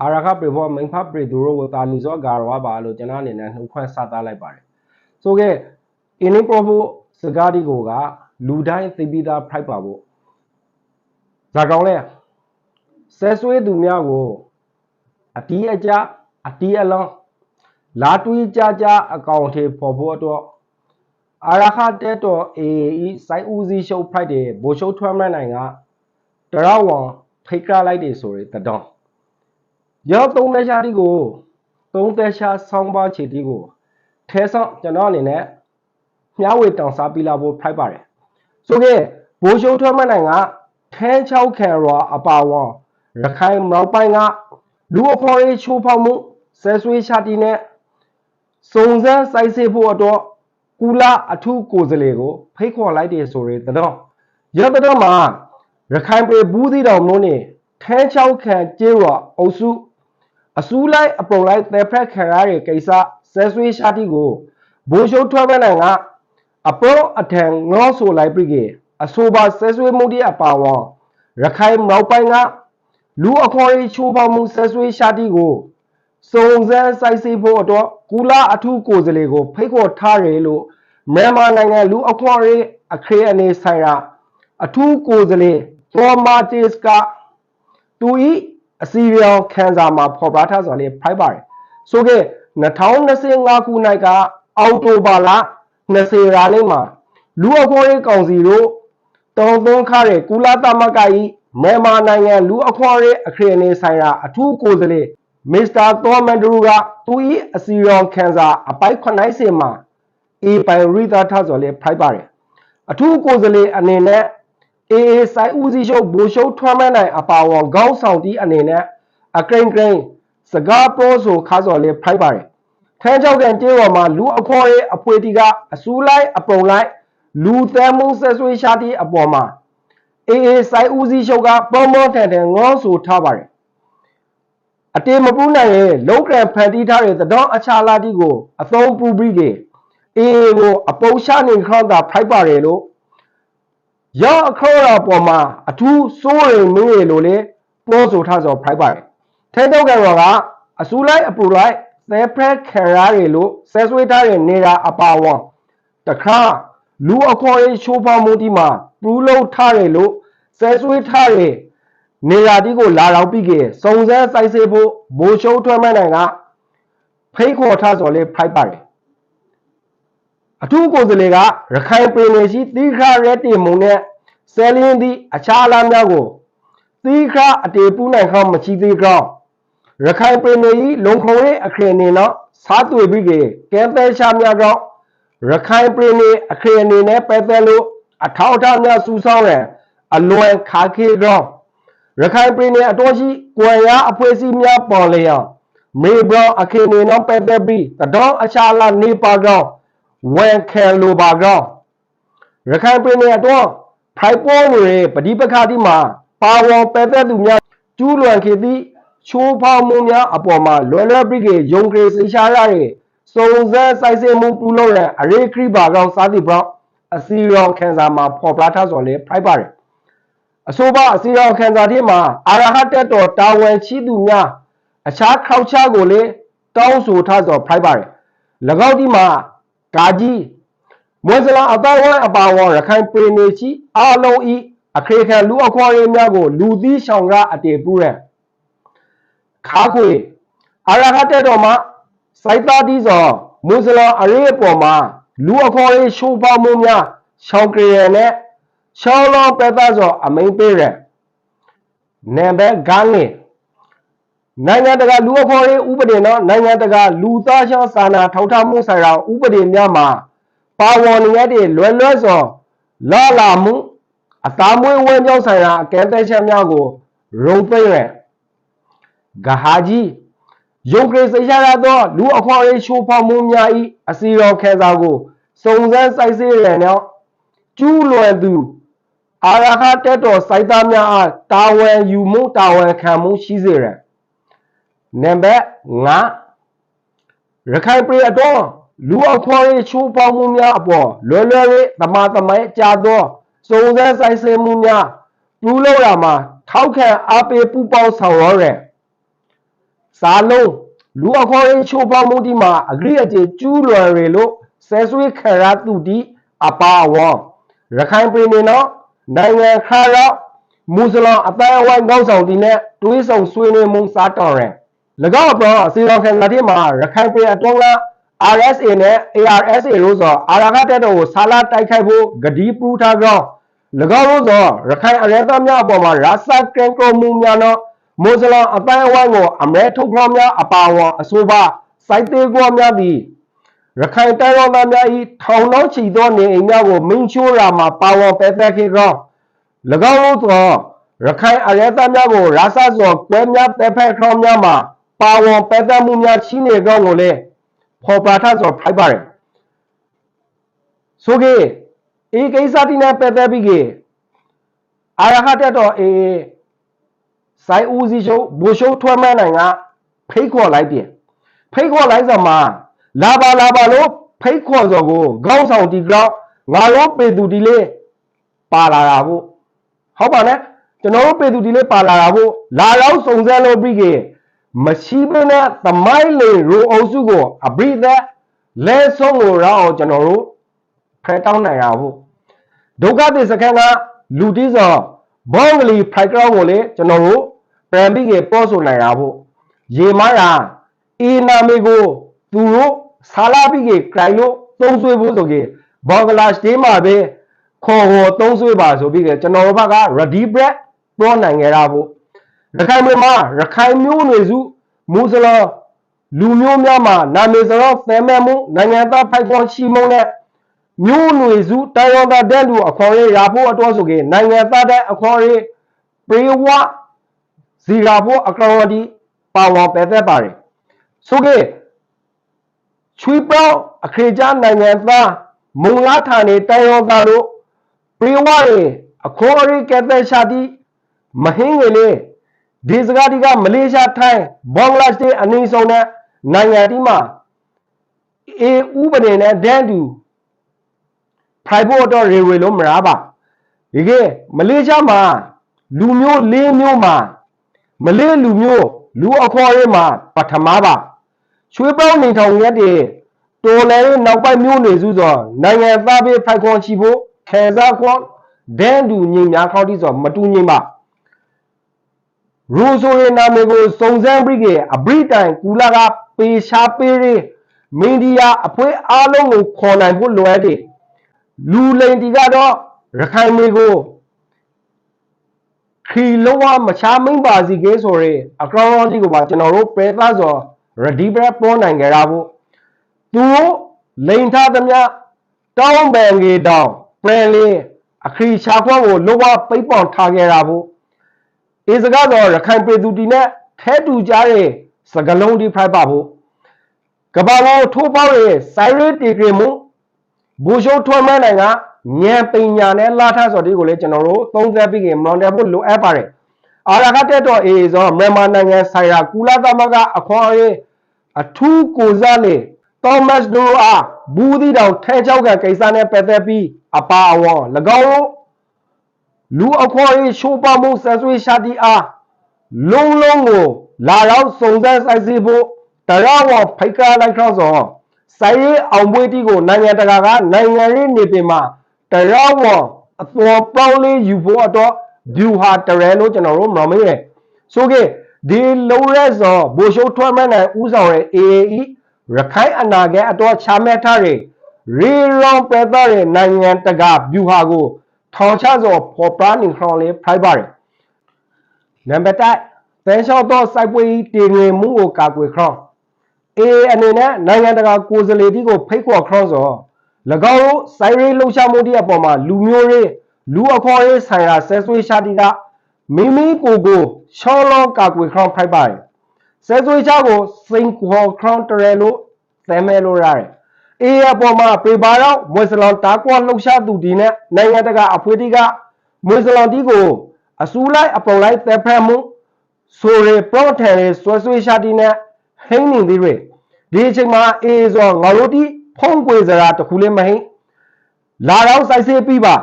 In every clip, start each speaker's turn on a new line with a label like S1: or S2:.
S1: အာရခပရိဘောမိန်ဖပရိသူရောဝတာနီဇောဂါရဝပါလို့ကျွန်တော်အနေနဲ့နှုတ်ခွန်းစသားလိုက်ပါတယ်ဆိုကဲအင်းပရိုဖိုစကားဒီကိုကလူတိုင်းသိပြီးသားဖိုက်ပါဖို့ဇာကောင်းလဲဆဲဆွေးသူများကိုအတီးအကြအတီးအလောင်းလာတွေးကြကြအကောင့်ထေပေါ်ဖို့အတွက်အာရခတဲတော်အေဤစိုက်ဦးစီးရှုပ်ဖိုက်တယ်ဘိုလ်ရှုပ်ထွမ်းမနိုင်ကတရဝံဖိတ်ကလိုက်တယ်ဆိုရတဲ့တောင်း ရောသုံးသက်ရှားဒီကိုသုံးသက်ရှားဆောင်းပါချီဒီကိုထဲဆောင်ကျွန်တော်အနေနဲ့မြဝေတောင်စားပြလာဖို့ဖိုက်ပါတယ်ဆိုခဲ့ဘိုးရှုံးထွက်မနိုင်ကထန်းချောက်ခံရောအပါဝံရခိုင်မြောက်ပိုင်းကလူအဖော်ရေးချိုးဖောက်မှုဆဲဆွေးရှာတီနဲ့စုံစမ်းစိုက်စစ်ဖို့အတွက်ကူလာအထုကိုယ်စလေကို ဖိတ်ခေါ်လိုက်တယ်ဆိုရဲတတော်ရတတော်မှာရခိုင်ပြည်ဘူးသီးတော်မျိုးနဲ့ထန်းချောက်ခံကျေးရောအုပ်စု အစူးလိုက်အပုံလိုက်သဲဖက်ခံရတဲ့ကိစ္စဆဲဆွေးရှာတီကိုဘိုးရှုံးထွက်မနိုင်ကအပေါ်အထံငေါဆိုလိုက်ပြီကအဆိုပါဆဲဆွေးမှုတွေအပါဝံရခိုင်မြောက်ပိုင်းကလူအခေါ်ရေးချိုးဖောက်မှုဆဲဆွေးရှာတီကိုစုံစမ်းစိုက်စစ်ဖို့အတွက်ကူလာအထုကိုယ်စားလှယ်ကိုဖိတ်ခေါ်ထားတယ်လို့မြန်မာနိုင်ငံလူအခေါ်ရေးအခရေအနေဆိုင်ရာအထူးကိုယ်စားလှယ်သောမာတီစ်ကသူဤ အစီရောင်ခန်းစာမှာဖော်ပြထားစွာလေးဖိုက်ပါတယ်ဆိုခဲ့2025ခုနှစ်ကအောက်တိုဘာလ20ရာနေ့မှာလူအခေါ်ရေးကောင်စီတို့တောင်းသွင်းခတဲ့ကုလသမဂ္ဂ၏မြန်မာနိုင်ငံလူအခေါ်ရေးအခရေအနေဆိုင်ရာအထူးကိုယ်စားလှယ်မစ္စတာသောမန်ဒရူကသူ၏အစီရောင်ခန်းစာအပိုက်9စင်မှာအေပိုင်ရိသထဆိုလေဖိုက်ပါတယ်အထူးကိုယ်စားလှယ်အနေနဲ့ အေအေဆိုင်ဦးစီးချုပ်ဘူရှုပ်ထွမ်းမနိုင်အပါဝန်ခေါင်းဆောင်တီးအနေနဲ့အကရင်ကရင်စကားပြောဆိုခါစော်လေးဖိုက်ပါတယ်ထန်းချောက်ကန်ကျေးဝါမှာလူအခေါ်ရဲ့အဖွေတီကအစူးလိုက်အပုံလိုက်လူသဲမှုဆက်ဆွေးရှာတီးအပေါ်မှာအေအေဆိုင်ဦးစီးချုပ်ကပုံမောထန်ထန်ငေါဆိုထားပါတယ်အတေမပူးနိုင်ရဲ့လုံကရန်ဖန်တီးထားတဲ့သတော်အခြားလာတီကိုအသုံးပြုပြီးကေအေအေကိုအပုံရှာနေခေါင်းသာဖိုက်ပါတယ်လို့ ရောအခရောတော်ပေါ်မှာအထူးစိုးရိမ်မင်းရေလို့လေပြောဆိုထားဆိုဖိုက်ပါတယ်ထဲတော့ကရောကအစူလိုက်အပူလိုက်သဲဖက်ခံရတယ်လို့ဆဲဆွေးထားတဲ့နေတာအပါဝံတခါလူအခေါ်ရေးချိုးဖောက်မှုဒီမှာပူးလုံးထားတယ်လို့ဆဲဆွေးထားတဲ့နေရာဒီကိုလာတော့ပြီးကြစုံစမ်းစိုက်စေဖို့ဘိုးရှုံးထွန်းမနိုင်ကဖိတ်ခေါ်ထားဆိုလေဖိုက်ပါတယ် အထူးကိုယ်စားလှယ်ကရခိုင်ပြည်နယ်ရှိသီခရဲတီမုံနဲ့ဆယ်လင်းသည့်အခြားလားများကိုသီခအတေပူးနိုင်ခေါမရှိသေးကြောင်းရခိုင်ပြည်နယ်၏လုံခုံရေးအခရင်နေတော့စားတွေ့ပြီးကြကဲသဲရှာများကြောင့်ရခိုင်ပြည်နယ်အခရင်အနေနဲ့ပဲသက်လို့အထောက်အထားများစူးစောင်းရန်အလွယ်ခါခေကြောင်းရခိုင်ပြည်နယ်အတော်ရှိကွယ်ရအဖွဲ့အစည်းများပေါ်လျောက်မေဘရအခင်းနေတော့ပဲသက်ပြီးတတော်အခြားလာနေပါကြောင်း ဝန်ခံလိုပါကြောင်းရခိုင်ပြည်နယ်အတွက်ဖိုက်ပေါ်တွေပဋိပက္ခဒီမှာပါဝင်ပဲသက်သူများကျူးလွန်ခဲ့သည့်ချိုးဖောက်မှုများအပေါ်မှာလွယ်လွယ်ပြီးကယုံကြည်စိတ်ရှားရတဲ့စုံစမ်းစိုက်စစ်မှုပြုလုပ်ရန်အရေးခရိပါကောင်စားသည့်ပြောင်းအစီရောင်ခန်းစာမှာပေါ်ပြထားဆိုလေဖိုက်ပါတယ်အဆိုပါအစီရောင်ခန်းစာထဲမှာအာရဟတက်တော်တာဝန်ရှိသူများအခြားခောက်ချကိုလေတောင်းဆိုထားဆိုဖိုက်ပါတယ်၎င်းဒီမှာ ကာကြီးမွတ်စလင်အတော်ဝအပါဝရခိုင်ပြည်နယ်ရှိအားလုံးဤအခရေခံလူအခွာရေးများကို လူသီးဆောင်ကအတေပူရန်ခါခွေအာရဟတက်တော်မှာစိုက်သားတီးစောမွတ်စလင်အရေးအပေါ်မှာလူအခေါ်ရေးရှိုးပေါမှုများရှောင်းကြရနဲ့ရှောင်းလောပက်သားစောအမိန်ပေးရနံပါတ်9နဲ့ နိုင်ငံတကာလူအခေါ်ရေးဥပဒေနော်နိုင်ငံတကာလူသားရှောင်းစာနာထောက်ထားမှုဆိုင်ရာဥပဒေများမှာပါဝင်နေတဲ့လွယ်လွယ်စောလာလာမှုအသားမွေးဝဲကြောင်းဆိုင်ရာအကဲသက်ချက်များကိုရုံသိမ့်ရဂဟာကြီးယုံကြည်စိတ်ရသောလူအခွင့်အရေးချိုးဖောက်မှုများ၏အစီတော်ခဲစားကိုစုံစမ်းစိုက်စေရန်ကြောင့်ကျူးလွန်သူအာရခတက်တော်စိုက်သားများအားတာဝန်ယူမှုတာဝန်ခံမှုရှိစေရန် နံပါတ်5ရခိုင်ပြည်တော်လူအခွင့်အရေးချိုးဖောက်မှုများအပေါ်လွယ်လွယ်လေးသမာသမိုင်းကြာသောစုံစမ်းစိုက်စေမှုများပြုလုပ်ရမှာထောက်ခံအားပေးပူးပေါင်းဆောင်ရွက်ရန်စာလုံးလူအခေါ်ရေးချိုးဖောက်မှုဒီမှာအဂရိအကျေကျူးလွန်ရလို့ဆဲဆွေးခရသူဒီအပါဝေါရခိုင်ပြည်နယ်နော်နိုင်ငံခါရောက်မူစလင်အတိုင်းအဝိုင်းကောင်းဆောင်တီနဲ့တွေးဆောင်ဆွေးနွေးမှုစားတော်ရယ်၎ င်းအပေါ်အစီအစဉ်ကတိမှာရခိုင်ပြည်အတွင်းက RSA နဲ့ ARSA လို့ဆိုအာရခတက်တော်ကိုဆာလာတိုက်ခိုက်ဖို့ဂဒီပူထားကြောင်း၎င်းတို့ဆိုရခိုင်အရဲသားများအပေါ်မှာရာစကင်ကောမှုများတော့မွတ်စလင်အတိုင်းအဝိုင်းကိုအမဲထုတ်ခေါများအပါအဝင်အဆိုပါစိုက်သေးကောများသည်ရခိုင်တိုင်းတော်သားများ၏ထောင်လုံးချီသောနေအိမ်များကိုမင်းချိုးရာမှာပါဝင်ပဲသက်ခဲ့ကြောင်း၎င်းတို့ဆိုရခိုင်အရဲသားများကိုရာစစော်ကွဲများပဲဖက်ခေါများမှာ ပါဝင်ပဲသက်မှုများရှိနေကြောင်းကိုလည်းဖော်ပြထားဆိုဖိုက်ပါတယ်ဆိုကေအေကိစ္စတိနဲ့ပဲသက်ပြီးကေအာရဟတက်တော်အေစိုင်းဦးစီးချုပ်ဘူရှုထွဲမန်းနိုင်ကဖိတ်ခေါ်လိုက်တယ်ဖိတ်ခေါ်လိုက်စမှာလာပါလာပါလို့ဖိတ်ခေါ်စော်ကိုခေါင်းဆောင်တီကြောက်ငါရောပေသူဒီလေးပါလာတာဖို့ဟုတ်ပါနဲ့ကျွန်တော်တို့ပေသူဒီလေးပါလာတာဖို့လာရောက်စုံစမ်းလို့ပြီးကေ မရှိဘဲနဲ့သမိုင်းလေရူအုပ်စုကိုအဘိဓာလဲဆုံးကိုရအောင်ကျွန်တော်တို့ဖယ်တောင်းနိုင်ရဖို့ဒုက္ခသစ္စခန်းကလူတီးစောဘောင်းကလေးဖိုက်ကြောင်းကိုလေကျွန်တော်တို့ပြန်ပြီးကေပို့ဆိုနိုင်ရဖို့ရေမရာအေနာမီကိုသူတို့ဆာလာပြီးကေကြိုင်လို့သုံးဆွေးဖို့ဆိုကေဘောင်္ဂလားဒေ့မှာပဲခေါ်ဟောသုံးဆွေးပါဆိုပြီးကေကျွန်တော်တို့ဘက်က ready bread ပြောနိုင်ကြတာဖို့ ရခိုင်ပြည်မှာရခိုင်မျိုးနွယ်စုမူစလင်လူမျိုးများမှာနာမည်စရောသဲမဲ့မှုနိုင်ငံသားဖိုက်ခွန်ရှိမုံနဲ့မျိုးနွယ်စုတိုင်ဝမ်သားတဲ့လူအခေါ်ရေးရာဖို့အတွက်ဆိုကေနိုင်ငံသားတဲ့အခေါ်ရေးပြေဝဇီရာဖို့အကောင်အဒီပါဝါပဲသက်ပါတယ်ဆိုကေချွေးပေါင်းအခရေကြနိုင်ငံသားမုံလားဌာနေတိုင်ဝမ်သားတို့ပြေဝရေအခေါ်ရေးကဲတဲ့ရှာတိမဟင်းငယ်လေး ဒီစကားဒီကမလေးရှားထိုင်းဘင်္ဂလားဒေ့ရှ်အနည်းဆုံးတဲ့နိုင်ငံဒီမှာအေဥပဒေနဲ့ဒန်းတူဖိုင်ဖို့တော့ရေဝေလို့မရပါဒီကမလေးရှားမှာလူမျိုး၄မျိုးမှာမလေးလူမျိုးလူအခေါ်ရေးမှာပထမပါရွှေပေါင်းနေထောင်ရက်တွေတော်လည်းနောက်ပိုင်းမျိုးနေစုဆိုနိုင်ငံသားပေးဖိုက်ခွန်ချီဖို့ခဲစားခွန်ဒန်းတူညီများခေါတိဆိုမတူညီပါ ရူဆိုရဲ့နာမည်ကိုစုံစမ်းပြီးကအဘရိတိုင်ကူလာကပေရှားပေးရမင်းဒီယာအဖွဲအားလုံးကိုခေါ်နိုင်ဖို့လိုအပ်တယ်လူလိန်တီကတော့ရခိုင်မျိုးကိုခီလုံးဝမချားမင်းပါစီကေးဆိုရဲအကောင်ရောဒီကိုပါကျွန်တော်တို့ပယ်သားဆိုရဒီဘရပေါ်နိုင်ကြတာဖို့သူလိန်ထားသမျှတောင်းပန်ကြီးတောင်းပြန်လေအခရီရှာခွက်ကိုလုံးဝပိတ်ပေါင်ထားခဲ့တာဖို့ အေစကားတော့ရခိုင်ပြည်သူတီနဲ့ထဲတူကြတဲ့စကလုံးဒီဖိုက်ပါဖို့ကဘာကိုထိုးပေါက်ရဲ့စိုင်းရဲတီကရမှုဘူရှိုးထွန်းမန်းနိုင်ကဉာဏ်ပညာနဲ့လာထဆိုတဲ့ကိုလည်းကျွန်တော်တို့သုံးသပ်ပြီးကြမွန်တယ်ဖို့လိုအပ်ပါတယ်အာရခတက်တော့အေးဆိုမြန်မာနိုင်ငံဆိုင်ရာကုလသမဂ္ဂအခွင့်အရေးအထူးကိုစားလေသောမတ်ဒိုအားဘူးဒီတောင်ထဲချောက်ကကိစ္စနဲ့ပတ်သက်ပြီးအပါအဝင်၎င်း လူအခွင့်အရေးရှိုးပါမှုဆက်ဆွေးရှာတီအားလုံးလုံးကိုလာရောက်စုံစမ်းဆိုင်စီဖို့တရားဝင်ဖိတ်ကြားလိုက်တော့ဆိုစိုင်းရေးအောင်ပွဲတီကိုနိုင်ငံတကာကနိုင်ငံရေးနေပင်မှာတရားဝင်အတော်ပေါင်းလေးယူဖို့အတွက်ဒူဟာတရဲလို့ကျွန်တော်တို့မမေးရဆိုကေဒီလုံးရဲစောဘိုရှိုးထွန်းမနိုင်ဥဆောင်ရဲ့ AAE ရခိုင်အနာဂတ်အတော်ချမဲ့ထားတဲ့ရီရွန်ပက်သားရဲ့နိုင်ငံတကာဗျူဟာကို ထောင်ချစောဖော်ပြနေခေါ်လေဖိုက်ပါတယ်နံပါတ်1တဲလျှောက်သောစိုက်ပွေးတည်ငြိမ်မှုကိုကာကွယ်ခေါ်အေအနေနဲ့နိုင်ငံတကာကိုယ်စားလှယ်တီကိုဖိတ်ခေါ်ခေါ်စော၎င်းတို့စိုက်ရေးလှုပ်ရှားမှုတီအပေါ်မှာလူမျိုးရေးလူအခေါ်ရေးဆိုင်ရာဆဲဆွေးရှာတီကမိမိကိုယ်ကိုရှောင်းလောကာကွယ်ခေါ်ဖိုက်ပါတယ်ဆဲဆွေးချကိုစိန်ခေါ်ခေါ်တရလို့သဲမဲလို့ရတယ် အေးအပေါ်မှာပေပါတော့မွတ်စလင်တာကွာလှုပ်ရှားသူဒီနဲ့နိုင်ငံတကာအဖွဲ့တီကမွတ်စလင်တီကိုအစူလိုက်အပေါ်လိုက်သက်ဖက်မှုဆိုရပရော့ထန်ရေးဆွဲဆွဲရှာတီနဲ့ဟိန်းနေသေးတယ်ဒီအချိန်မှာအေးဆိုငါတို့တီဖုံးကွေစရာတခုလေးမဟိန်းလာတော့စိုက်စေးပြီးပါ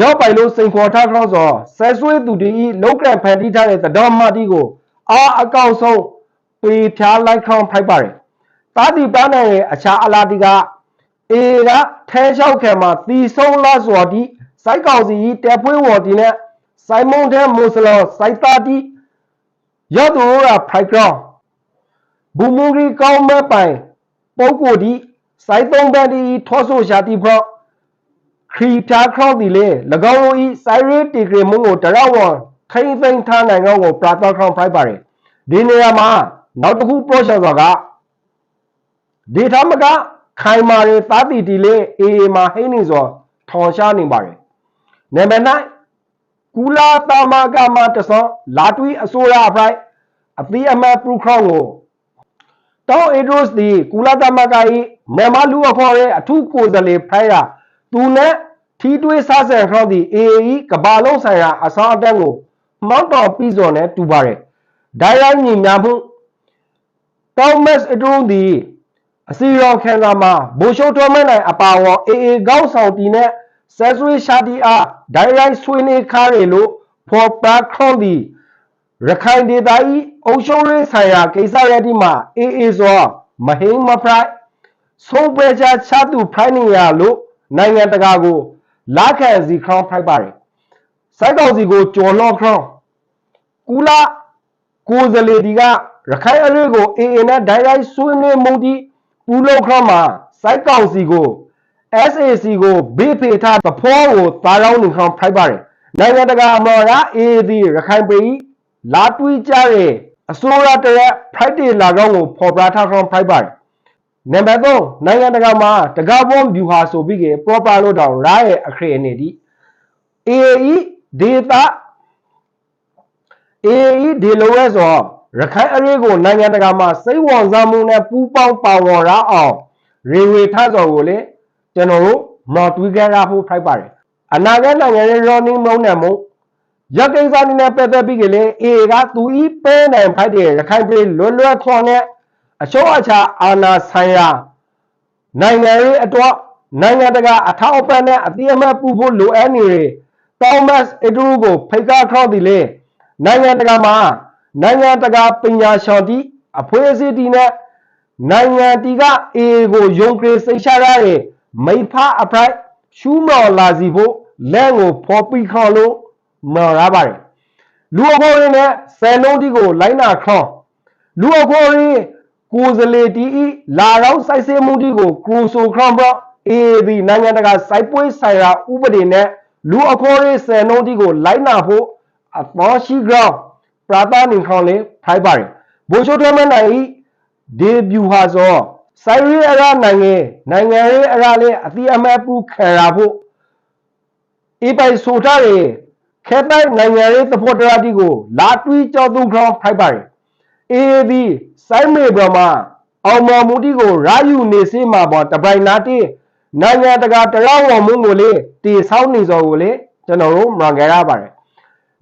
S1: ရောက်ပိုင်လို့စိန်ခေါ်ထားခေါဆိုဆဲဆွေးသူတီလောက်ကရန်ဖန်တီးထားတဲ့သတော်မတီကိုအာအကောင့်ဆုံးပေဖြားလိုက်ခေါင်းဖိုက်ပါတယ် တာတီပန်းနိုင်ရဲ့အခြားအလားတီကအေကထဲလျှောက်ခံမှာတီဆုံးလာစွာတီစိုက်ကောင်စီတဲဖွေးဝေါ်တီနဲ့စိုင်မုန်တဲ့မွတ်စလောစိုက်တာတီရောက်သူကဖိုက်ကောင်ဘူမူရီကောင်းမဲ့ပိုင်ပုပ်ကိုဒီစိုက်သုံးပန်းဒီထောဆိုရှာတိဖော့ခရီတာခေါဒီလေ၎င်းတို့ဤစိုက်ရတီဂရီမုံကိုတရဝံထိမ့်သိမ့်ထားနိုင်ကောင်းကိုပရာတော့ခေါဖိုက်ပါတယ်ဒီနေရာမှာနောက်တစ်ခုပရော့ရှော့စွာက ဒေတာမကခိုင်မာရီသားတီတီလေးအေအေမှာဟိနေစွာထောင်ရှားနေပါတယ်နေမနိုင်ကူလာတာမကမတဆောလာတွီအစိုးရအဖိုက်အသီးအမတ်ပရူခေါကိုတောင်းအေဒရိုစ်ဒီကုလသမဂ္ဂ၏မြန်မာလူအခေါ်ရဲ့အထူးကိုယ်စားလှယ်ဖိုင်ရာသူနဲ့ထီးတွေးစားဆန်ခေါင်းသည့် AAE ကဘာလုံးဆိုင်ရာအဆောင်အတန်းကိုမောက်တော်ပြီးစော်နဲ့တူပါတယ်။ဒိုင်ရိုင်းညီများမှုတောင်းမက်အဒရုံးဒီ အစီရောခံစာမှာဘိုရှိုးတော်မနိုင်အပါဝေါ် AA ကောင်းဆောင်တီနဲ့ဆက်ဆွေးရှာတီအားဒိုင်ရိုင်းဆွေးနေခါရလို့ဖော်ပါခေါင်းဒီရခိုင်ဒေသဤအုပ်ချုပ်ရေးဆိုင်ရာကိစ္စရပ်ဒီမှာအေးအေးစွာမဟိမ့်မဖရိုက်ဆုံးပဲချချသူဖိုင်းနေရလို့နိုင်ငံတကာကိုလာခံစီခေါင်းဖိုက်ပါတယ်စိုက်ကောင်စီကိုကြော်လော့ခေါင်းကူလာကိုယ်စလေဒီကရခိုင်အရေးကိုအေးအေးနဲ့ဒိုင်ရိုက်ဆွေးနွေးမှုဒီ ပူလို့ခေါင်းမှာစိုက်ကောင်စီကို SAC ကိုဘေးဖေထားသဖောကိုသားရောင်းနေခေါင်းဖိုက်ပါတယ်နိုင်ငံတကာအမော်ရ AAD ရခိုင်ပြည်လာတွီးကြတဲ့အစိုးရတရက် Friday လာကောင်းကိုဖော်ပြထားခေါင်းဖိုက်ပါတယ်နံပါတ်3နိုင်ငံတကာမှာတကားဘုံ view ဟာဆိုပြီးက proper လို့တောင်ရရဲ့အခရေအနေဒီ AAE data AAE ဒီလိုရဲဆို ရခိုင်အရေးကိုနိုင်ငံတကာမှာစိတ်ဝင်စားမှုနဲ့ပူးပေါင်းပါဝင်ရအောင်ရေဝေထဆော်ကိုလေကျွန်တော်တို့မော်တွီးကြရဖို့ဖိုက်ပါတယ်အနာဂတ်နိုင်ငံရေး running မုံနဲ့မုံရကိစ္စနေနဲ့ပတ်သက်ပြီးကလေအေကသူဤပဲနိုင်ဖိုက်တဲ့ရခိုင်ပြည်လွတ်လွတ်ခွန်နဲ့အချို့အချာအာနာဆိုင်ရာနိုင်ငံရေးအတွက်နိုင်ငံတကာအထောက်အပံ့နဲ့အတိအမှတ်ပူဖို့လိုအပ်နေတယ်တောမတ်အဒူကိုဖိတ်ကားခေါ်သည်လေနိုင်ငံတကာမှာ နိုင်ငံတကာပညာရှင်တီအဖွဲ့အစည်းတီနဲ့နိုင်ငံတီကအေကိုယုံကြည်စိတ်ချရတဲ့မိဖအဖိုက်ရှူးမော်လာစီဖို့လက်ကိုဖော်ပြီးခေါ်လို့မော်ရပါတယ်လူအခေါ်ရင်းနဲ့ဆယ်လုံးတီကိုလိုင်းနာခေါ်လူအခေါ်ရင်းကိုယ်စလေတီဤလာတော့စိုက်စဲမှုတီကိုကရူဆိုခရမ်ဘအေဘီနိုင်ငံတကာစိုက်ပွဲဆိုင်ရာဥပဒေနဲ့လူအခေါ်ရင်းဆယ်လုံးတီကိုလိုင်းနာဖို့အသောရှိကြော င်းပရာတာနေခေါ်လေဖိုက်ပါတယ်ဘိုးချိုထွဲမနိုင်ဤဒေဗျူဟာဆိုဆိုင်ရီအရာနိုင်ငံနိုင်ငံရေးအရာလေးအတိအမဲ့ပူခံရဖို့အပိုင်ဆိုထားတယ်ခဲပိုက်နိုင်ငံရေးသဖို့တရာတီကိုလာတွီးကြောသူခေါင်းဖိုက်ပါတယ်အေးဒီစိုင်းမေဘရမှာအောင်မော်မူတီကိုရာယူနေစေမှာပေါ်တပိုင်နာတီနိုင်ငံတကာတရဝံမှုကိုလေတီဆောင်းနေစော်ကိုလေကျွန်တော်တို့မှန်ကြရပါတယ်၎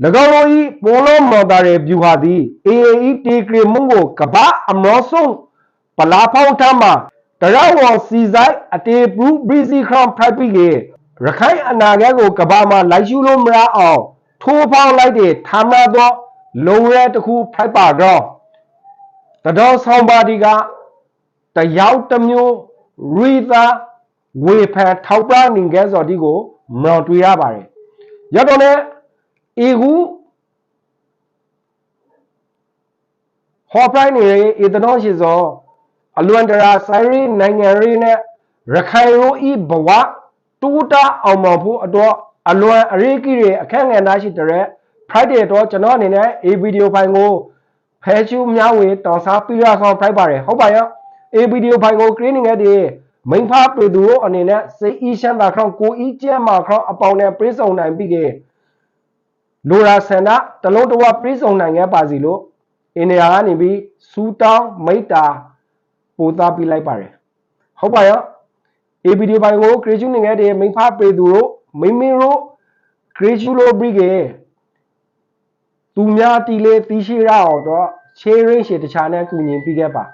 S1: င်းတို့ဤပိုလုံးမော်တာရဲ့ဗျူဟာသည် AAE တီကရီမှုကိုကဘာအမောဆုံးပလာဖောင်းထမ်းမှာတရဝံစီဆိုင်အတေပူဘရီစီခရမ်ဖိုက်ပီကေရခိုင်အနာဂတ်ကိုကဘာမှာလိုက်ရှုလို့မရအောင်ထိုးဖောင်းလိုက်တဲ့ဌာနသောလုံရဲတစ်ခုဖိုက်ပါတော့တတော်ဆောင်ပါတီကတယောက်တစ်မျိုးရီသာဝေဖန်ထောက်ပနေခဲ့စော်ဒီကိုမော်တွေ့ရပါတယ်ရတော့လေ အေကူဟော်ပရိုင်းနေဧတနောရှိစောအလွန်တရာဆိုင်ရီနိုင်ငံရေးနဲ့ရခိုင်ရိုးဤဘဝတူတာအောင်မော်ဖို့အတွက်အလွန်အရေးကြီးတဲ့အခက်ငယ်သားရှိတဲ့ Friday တော့ကျွန်တော်အနေနဲ့ A video file ကိုဖဲချူမြောင်းဝေတော်စားပြရဆောင်ဖိုက်ပါတယ်ဟုတ်ပါရဲ့ A video file ကို screening ခဲ့တဲ့မိန်ဖားပြည်သူတို့အနေနဲ့စိတ်အီးရှမ်းသာခေါကိုအီးကျဲမှာခေါအပေါင်းနဲ့ပြေဆုံးနိုင်ပြီက လိုရာဆန္ဒတလုံးတဝပြေဆုံးနိုင်ခဲ့ပါစီလို့အင်းနေရာကနေပြီးစူတောင်းမိတ္တာပို့သားပြလိုက်ပါတယ်ဟုတ်ပါရဲ့ A video file ကို creation နေခဲ့တဲ့မိန်ဖားပြည်သူတို့မိမင်းတို့ creation လို့ပြီးကသူများတီလေတီးရှိရအောင်တော့ sharing ရှေတခြားနဲ့ကူညီပြီးခဲ့ပါ